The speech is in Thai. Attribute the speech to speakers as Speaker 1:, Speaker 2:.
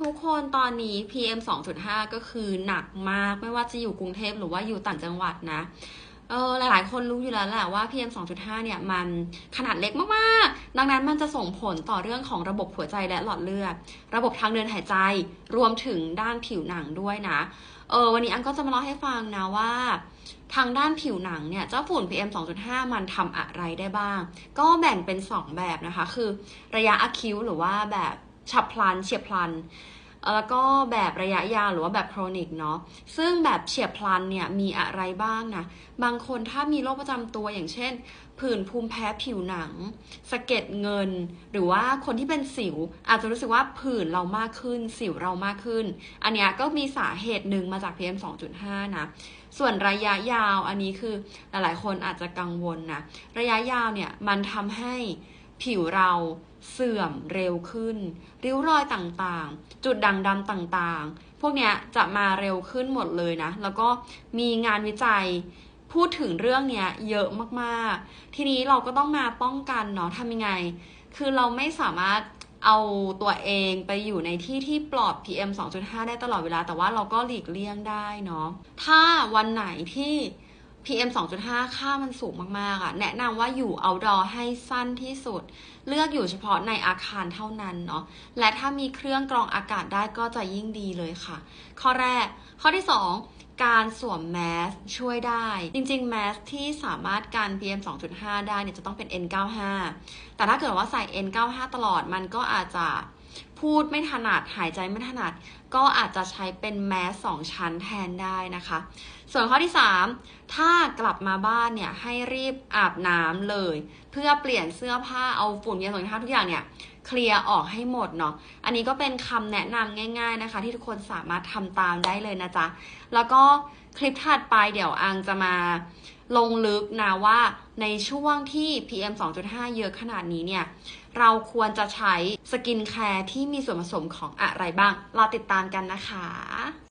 Speaker 1: ทุกคนตอนนี้ PM 2.5 ก็คือหนักมากไม่ว่าจะอยู่กรุงเทพหรือว่าอยู่ต่างจังหวัดนะเออหลาย ๆ คนรู้อยู่แล้วแหละว่า PM 2.5 เนี่ยมันขนาดเล็กมาก ๆ ดังนั้นมันจะส่งผลต่อเรื่องของระบบหัวใจและหลอดเลือด ระบบทางเดินหายใจ รวมถึงด้านผิวหนังด้วยนะ เออวันนี้อันก็จะมาเล่าให้ฟังนะว่า ทางด้านผิวหนังเนี่ยเจ้าฝุ่น PM 2.5 มันทำอะไรได้บ้าง ก็แบ่งเป็น 2 แบบนะคะ คือระยะอะคิวหรือว่าแบบ ฉับพลันเฉียบพลัน แล้วก็แบบระยะยาวหรือว่าแบบโครนิกเนาะ ซึ่งแบบเฉียบพลันเนี่ยมีอะไรบ้างนะ บางคนถ้ามีโรคประจำตัวอย่างเช่น ผื่นภูมิแพ้ผิวหนัง สะเก็ดเงิน หรือว่าคนที่เป็นสิว อาจจะรู้สึกว่าผื่นเรามากขึ้น สิวเรามากขึ้น อันเนี้ยก็มีสาเหตุหนึ่งมาจาก PM 2.5 นะส่วนระยะยาวอันนี้คือหลายๆ คนอาจจะกังวลนะ ระยะยาวเนี่ยมันทำให้ ผิวเราเสื่อมเร็วขึ้น ริ้วรอยต่างๆ จุดด่างดำต่างๆ พวกเนี้ยจะมาเร็วขึ้นหมดเลยนะ แล้วก็มีงานวิจัยพูดถึงเรื่องเนี้ยเยอะมากๆ ทีนี้เราก็ต้องมาป้องกันเนาะทำยังไง คือเราไม่สามารถเอาตัวเองไปอยู่ในที่ที่ปลอด PM 2.5 ได้ตลอดเวลา แต่ว่าเราก็หลีกเลี่ยงได้เนาะ ถ้าวันไหนที่ PM 2.5 ค่ามันสูงมาก ๆอะแนะนำว่าอยู่ outdoor ให้สั้นที่สุด เลือกอยู่เฉพาะในอาคารเท่านั้นเนาะ และถ้ามีเครื่องกรองอากาศได้ก็จะยิ่งดีเลยค่ะ ข้อแรก ข้อที่ 2 การสวมแมสช่วยได้ จริงๆ แมสที่สามารถกัน PM 2.5 ได้เนี่ยจะต้องเป็น N95 แต่ถ้าเกิดว่าใส่ N95 ตลอดมันก็อาจจะ พูดไม่ถนัดหายใจไม่ถนัด ก็อาจจะใช้เป็นแมสสองชั้นแทนได้นะคะ ส่วนข้อที่ 3 ถ้ากลับมาบ้านเนี่ยให้รีบอาบน้ำเลย เพื่อเปลี่ยนเสื้อผ้าเอาฝุ่นเย็นสองทุกอย่างเนี่ย เคลียร์ออกให้หมดเนาะ อันนี้ก็เป็นคำแนะนำง่าย ๆนะคะ ที่ทุกคนสามารถทำตามได้เลยนะจ๊ะ แล้วก็คลิปถัดไปเดี๋ยวอังจะมาลงลึกนะว่าในช่วงที่ PM 2.5 เยอะขนาดนี้เนี่ย เราควรจะใช้สกินแคร์ที่มีส่วนผสมของอะไรบ้างรอติดตามกันนะคะ